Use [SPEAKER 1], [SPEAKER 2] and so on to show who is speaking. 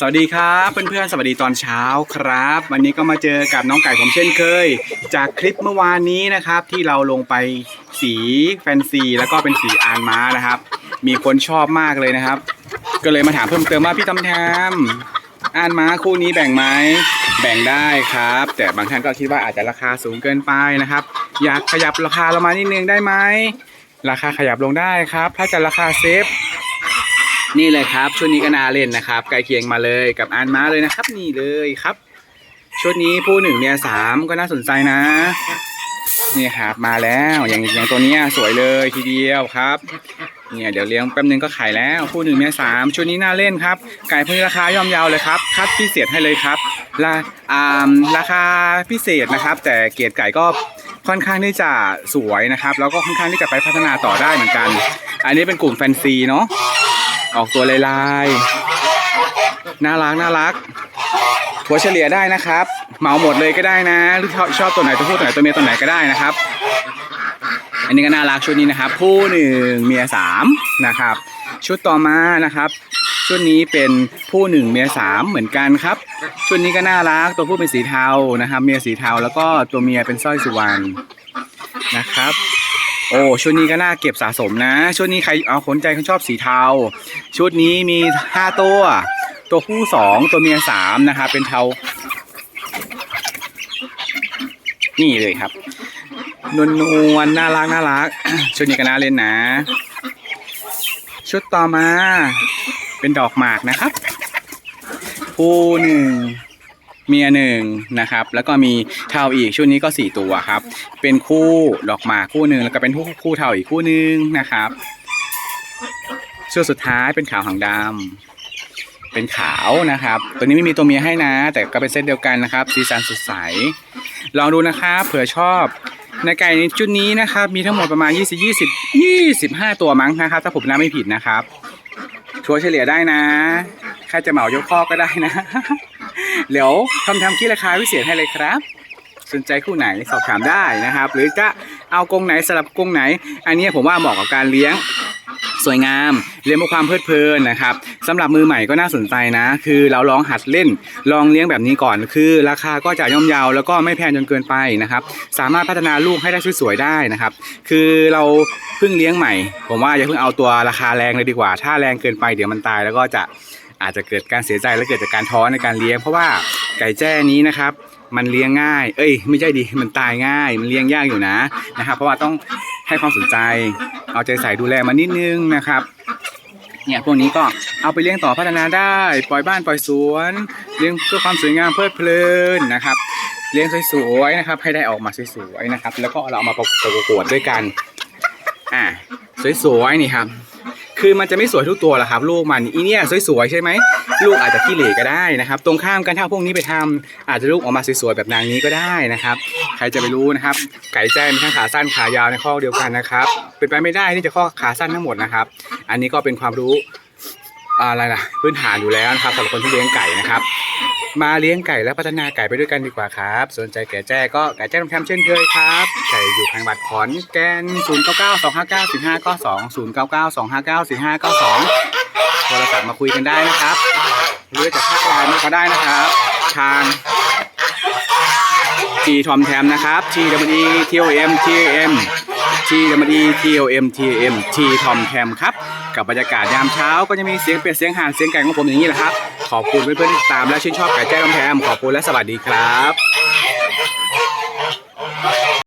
[SPEAKER 1] สวัสดีครับเพื่อนๆสวัสดีตอนเช้าครับ วันนี้ก็มาเจอกับน้องไก่ผมเช่นเคย จากคลิปเมื่อวานนี้นะครับ ที่เราลงไปสีแฟนซี แล้วก็เป็นสีอานม้านะครับ มีคนชอบมากเลยนะครับ ก็เลยมาถามเพิ่มเติมว่าพี่ตำแทมอานม้าคู่นี้แบ่งไหมแบ่งได้ครับ แต่บางท่านก็คิดว่าอาจจะราคาสูงเกินไปนะครับ อยากขยับราคาลงมานิดนึงได้ไหมราคาขยับลงได้ครับ ถ้าจะราคาเซฟ นี่เลยครับ ชุดนี้ก็น่าเล่นนะครับใกล้เคียงมาเลยกับอานม้าเลยนะครับ นี่เลยครับ ชุดนี้ผู้หนึ่งเมียสามก็น่าสนใจนะ นี่ครับมาแล้วอย่างอย่างตัวนี้สวยเลยทีเดียวครับ เนี่ยเดี๋ยวเลี้ยงแป๊บนึงก็ขายแล้วผู้หนึ่งเมียสามชุดนี้น่าเล่นครับไก่พื้นราคาย่อมเยาวเลยครับคัดพิเศษให้เลยครับราอ่าราคาพิเศษนะครับ แต่เกียรติไก่ก็ค่อนข้างที่จะสวยนะครับ แล้วก็ค่อนข้างที่จะไปพัฒนาต่อได้เหมือนกัน อันนี้เป็นกลุ่มแฟนซีเนาะ ออกตัวลายลายๆน่ารักน่ารักถัวเฉลี่ยได้นะครับ เหมาหมดเลยก็ได้นะหรือชอบตัวไหนตัวผู้ตัวไหนตัวเมียตัวไหนก็ได้นะครับ อันนี้ก็น่ารักชุดนี้นะครับ ผู้หนึ่งเมียสามนะครับ ชุดต่อมานะครับชุดนี้เป็นผู้หนึ่งเมียสามเหมือนกันครับ ชุดนี้ก็น่ารักตัวผู้เป็นสีเทานะครับ เมียสีเทาแล้วก็ตัวเมียเป็นสร้อยสุวรรณนะครับ โอ้ชุดนี้ก็น่าเก็บสะสมนะ ชุดนี้ใครเอาขนใจคนชอบสีเทา ชุดนี้มีห้าตัว ตัวผู้สองตัวเมียสามนะครับเป็นเทา นี่เลยครับนวลนวลน่ารักน่ารัก ชุดนี้ก็น่าเล่นนะ ชุดต่อมา เป็นดอกหมากนะครับ ผู้หนึ่ง เมียหนึ่งนะครับ แล้วก็มีเทาอีกชุดนี้ก็สี่ตัวครับ เป็นคู่ดอกหมากคู่หนึ่งแล้วก็เป็นคู่คู่เทาอีกคู่หนึ่งนะครับชุดสุดท้ายเป็นขาวหางดำเป็นขาวนะครับ ตัวนี้ไม่มีตัวเมียให้นะ แต่ก็เป็นเซตเดียวกันนะครับ สีสันสดใส ลองดูนะครับเผื่อชอบในไก่ในชุดนี้นะครับ มีทั้งหมดประมาณ 20 20 25 ตัวมั้งนะครับ ถ้าผมนับไม่ผิดนะครับชัวเฉลี่ยได้นะ ใครจะเหมายกข้อก็ได้นะ เดี๋ยวทำทำคิดราคาพิเศษให้เลยครับ สนใจคู่ไหนสอบถามได้นะครับ หรือจะเอากรงไหนสลับกรงไหน อันนี้ผมว่าเหมาะกับการเลี้ยงสวยงามเลี้ยงเพื่อความเพลิดเพลินนะครับสำหรับมือใหม่ก็น่าสนใจนะ คือเราลองหัดเล่น ลองเลี้ยงแบบนี้ก่อน คือราคาก็จะย่อมเยาแล้วก็ไม่แพงจนเกินไปนะครับ สามารถพัฒนาลูกให้ได้สวยๆได้นะครับ คือเราเพิ่งเลี้ยงใหม่ ผมว่าอย่าเพิ่งเอาตัวราคาแรงเลยดีกว่า ถ้าแรงเกินไปเดี๋ยวมันตายแล้วก็จะ อาจจะเกิดการเสียใจและเกิดจากการท้อในการเลี้ยง เพราะว่าไก่แจ้นี้นะครับ มันเลี้ยงง่าย เอ้ย ไม่ใช่ดิมันตายง่าย มันเลี้ยงยากอยู่นะนะครับ เพราะว่าต้องให้ความสนใจ เอาใจใส่ดูแลมันนิดนึงนะครับเนี่ยพวกนี้ก็เอาไปเลี้ยงต่อพัฒนาได้ ปล่อยบ้านปล่อยสวนเลี้ยงเพื่อความสวยงามเพลิดเพลินนะครับ เลี้ยงสวยๆนะครับให้ได้ออกมาสวยๆนะครับ แล้วก็เราเอามาประกวดด้วยกันอ่าสวยๆนี่ครับ คือมันจะไม่สวยทุกตัวหรอกครับ ลูกมันอีเนี่ยสวยๆใช่ไหมลูกอาจจะขี้เหร่ก็ได้นะครับ ตรงข้ามกันถ้าเอาพวกนี้ไปทำอาจจะลูกออกมาสวยๆแบบนางนี้ก็ได้นะครับ ใครจะไปรู้นะครับ ไก่แจ้มีทั้งขาสั้นขายาวในข้อเดียวกันนะครับ เป็นไปไม่ได้ที่จะข้อขาสั้นทั้งหมดนะครับ อันนี้ก็เป็นความรู้อะไรล่ะพื้นฐานอยู่แล้วนะครับสำหรับคนที่เลี้ยงไก่นะครับ มาเลี้ยงไก่และพัฒนาไก่ไปด้วยกันดีกว่าครับ สนใจแก่แจ้ก็ไก่แจ้ต้องทำเช่นเคยครับไก่อยู่ทางบัตรขอนแก่น0 9 9 2 5 9 4 5 9 2 0 9 9 2 5 9 4 5 9 2โทรศัพท์มาคุยกันได้นะครับหรือจะทักไลน์มาก็ได้นะครับ ทาง T ทอมแทมนะครับ T W E T O M T M T W E T O M T M T ทอมแทมครับกับบรรยากาศยามเช้าก็จะมีเสียงเป็ดเสียงห่านเสียงไก่ของผมอย่างนี้แหละครับ ขอบคุณเพื่อนๆที่ตามและชื่นชอบไก่แจ้ทอมแพมขอบคุณและสวัสดีครับ